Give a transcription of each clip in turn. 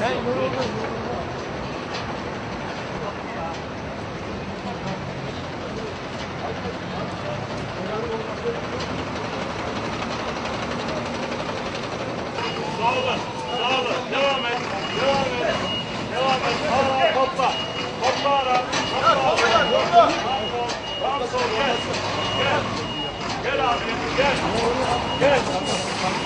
Ben yoruldum. Sağ olun. Sağ olun. Devam et. Devam et. Devam et. Hala topla. Topla ara. Topla. Topla. Topla. Tamam sol. Gel. Gel. Gel abi. Gel. Gel.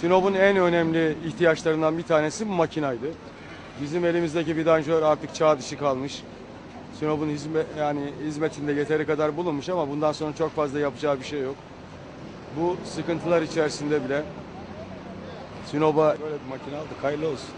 Sinop'un en önemli ihtiyaçlarından bir tanesi makinaydı. Bizim elimizdeki vidanjör artık çağ dışı kalmış. Sinop'un hizmet yani hizmetinde yeteri kadar bulunmuş ama bundan sonra çok fazla yapacağı bir şey yok. Bu sıkıntılar içerisinde bile Sinop'a böyle bir makine aldık. Hayırlı olsun.